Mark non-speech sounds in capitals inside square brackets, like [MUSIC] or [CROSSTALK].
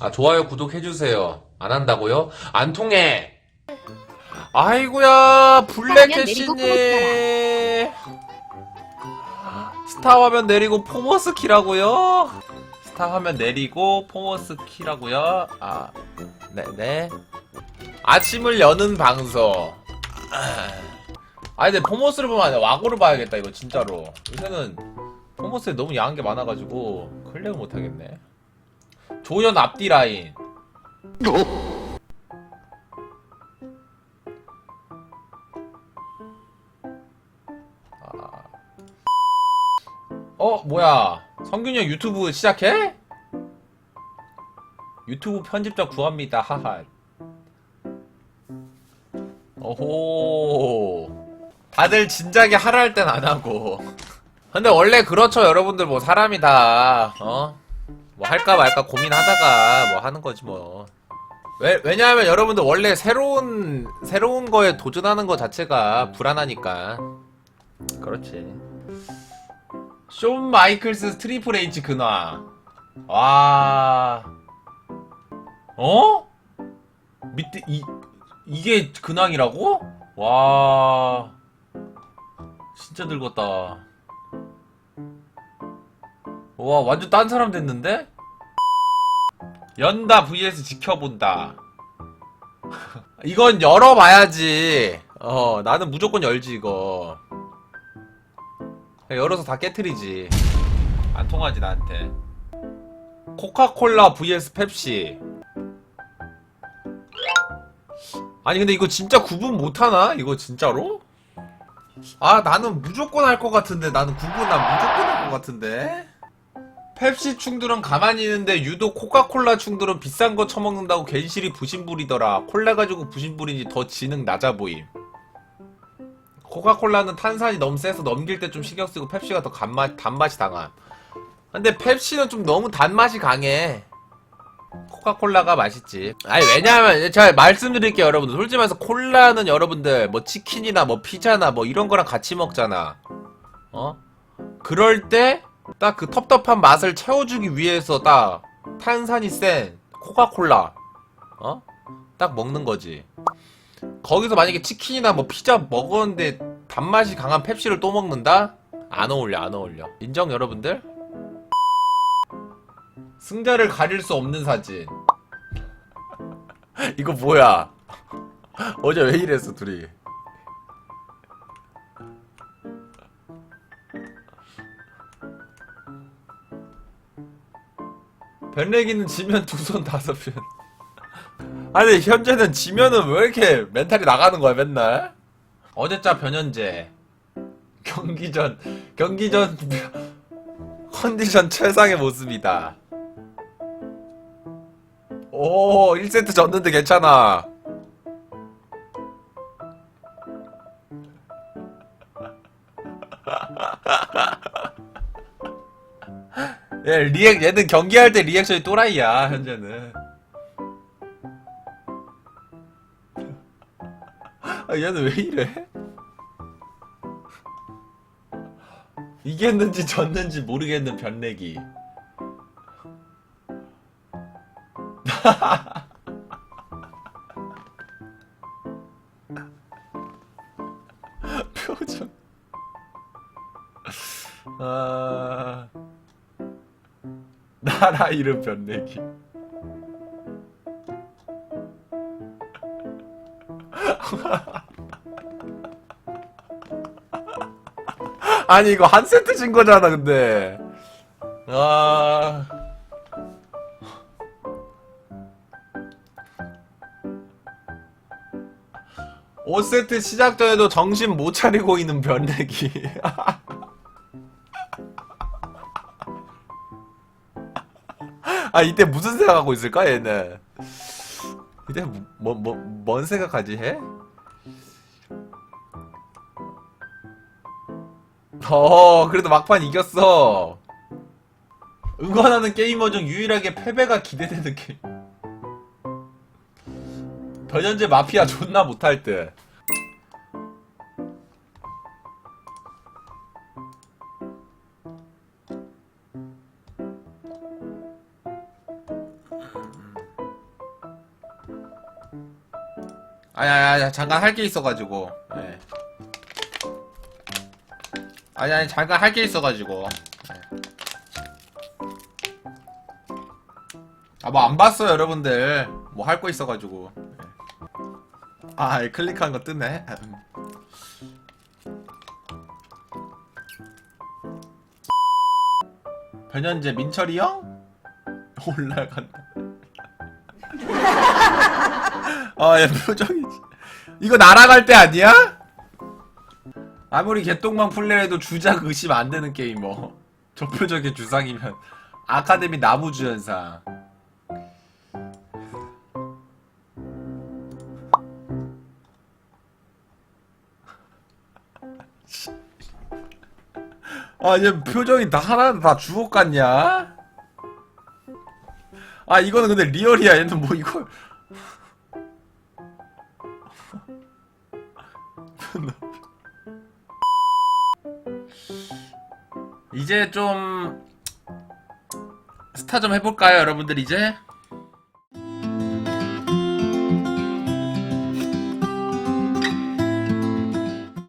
아, 좋아요, 구독해주세요. 안 한다고요? 안 통해! 아이고야, 블랙캐시님! 스타 화면 내리고 포머스 키라고요? 스타 화면 내리고 포머스 키라고요? 아, 네네. 아침을 여는 방송. 아, 근데 포머스를 보면 안 돼. 와고를 봐야겠다, 이거, 진짜로. 요새는 포머스에 너무 야한 게 많아가지고, 클릭을 못하겠네. 조연 앞뒤 라인. 아. 어, 뭐야. 성균이 형 유튜브 시작해? 유튜브 편집자 구합니다. 하하. 오호. 다들 진작에 하라 할 땐 안 하고. [LAUGHS] 근데 원래 그렇죠, 여러분들. 뭐 사람이 다, 어? 뭐 할까 말까 고민하다가 뭐 하는 거지 뭐. 왜, 왜냐하면 여러분들 원래 새로운, 새로운 거에 도전하는 것 자체가 불안하니까. 그렇지. 쇼 마이클스 트리플 H 근화. 와. 어? 밑에, 이, 이게 근황이라고? 와. 진짜 늙었다. 와 완전 딴 사람 됐는데? 연다 vs 지켜본다. [LAUGHS] 이건 열어봐야지. 어 나는 무조건 열지 이거. 열어서 다 깨트리지. 안 통하지 나한테. 코카콜라 vs 펩시. 아니 근데 이거 진짜 구분 못하나? 이거 진짜로? 아 나는 무조건 할 것 같은데. 나는 구분 난 무조건 할 것 같은데 펩시 충들은 가만히 있는데 유독 코카콜라 충들은 비싼 거 처먹는다고 괜시리 부심부리더라. 콜라 가지고 부심부리니 더 지능 낮아 보임. 코카콜라는 탄산이 너무 세서 넘길 때 좀 신경 쓰고 펩시가 더 간맛, 단맛이 강함. 근데 펩시는 좀 너무 단맛이 강해. 코카콜라가 맛있지. 아니 왜냐하면 제가 말씀드릴게요 여러분들. 솔직히 말해서 콜라는 여러분들 뭐 치킨이나 뭐 피자나 뭐 이런 거랑 같이 먹잖아. 어? 그럴 때 딱 그 텁텁한 맛을 채워주기 위해서 딱 탄산이 센 코카콜라 어? 딱 먹는 거지 거기서 만약에 치킨이나 뭐 피자 먹었는데 단맛이 강한 펩시를 또 먹는다? 안 어울려 안 어울려 인정 여러분들? 승자를 가릴 수 없는 사진 [LAUGHS] 이거 뭐야 [LAUGHS] 어제 왜 이랬어 둘이 변래기는 지면 두 손 다섯 편. 아니 현재는 지면은 왜 이렇게 멘탈이 나가는 거야 맨날? 어제자 변현재 경기 전 경기 전 컨디션 최상의 모습이다. 오 1세트 졌는데 괜찮아. [LAUGHS] 얘 예, 리액 얘는 경기할 때 리액션이 또라이야 현재는. 아 얘는 왜 이래? 이겼는지 졌는지 모르겠는 변내기. [LAUGHS] 표정. 아. 나라 이름 변내기. [LAUGHS] 아니 이거 한 세트 진 거잖아 근데. 아. 오세트 시작 전에도 정신 못 차리고 있는 변내기. [LAUGHS] 아 이때 무슨 생각하고 있을까 얘는 이때 뭐 뭐 뭔 생각하지 해? 어 그래도 막판 이겼어. 응원하는 게이머 중 유일하게 패배가 기대되는 게임 [LAUGHS] 변현재 마피아 존나 못할 듯 아니, 잠깐 할 게 있어가지고. 예. 아니, 아니, 잠깐 할 게 있어가지고. 예. 아, 뭐 안 봤어요, 여러분들. 뭐 할 거 있어가지고. 예. 아, 이 클릭한 거 뜨네. 음. [LAUGHS] 변현재 민철이 형? [LAUGHS] 올라간다. [LAUGHS] 아, 얘 표정이. 진- 이거 날아갈 때 아니야? 아무리 개똥만 플레이해도 주작 의심 안 되는 게임 뭐. [LAUGHS] 저 표정의 주상이면 아카데미 나무주연상. [LAUGHS] 아, 얘 표정이 다 하나 다 주옥 같냐? 아, 이거는 근데 리얼이야. 얘는 뭐 이걸. 이제 좀 스타 좀 해볼까요, 여러분들 이제?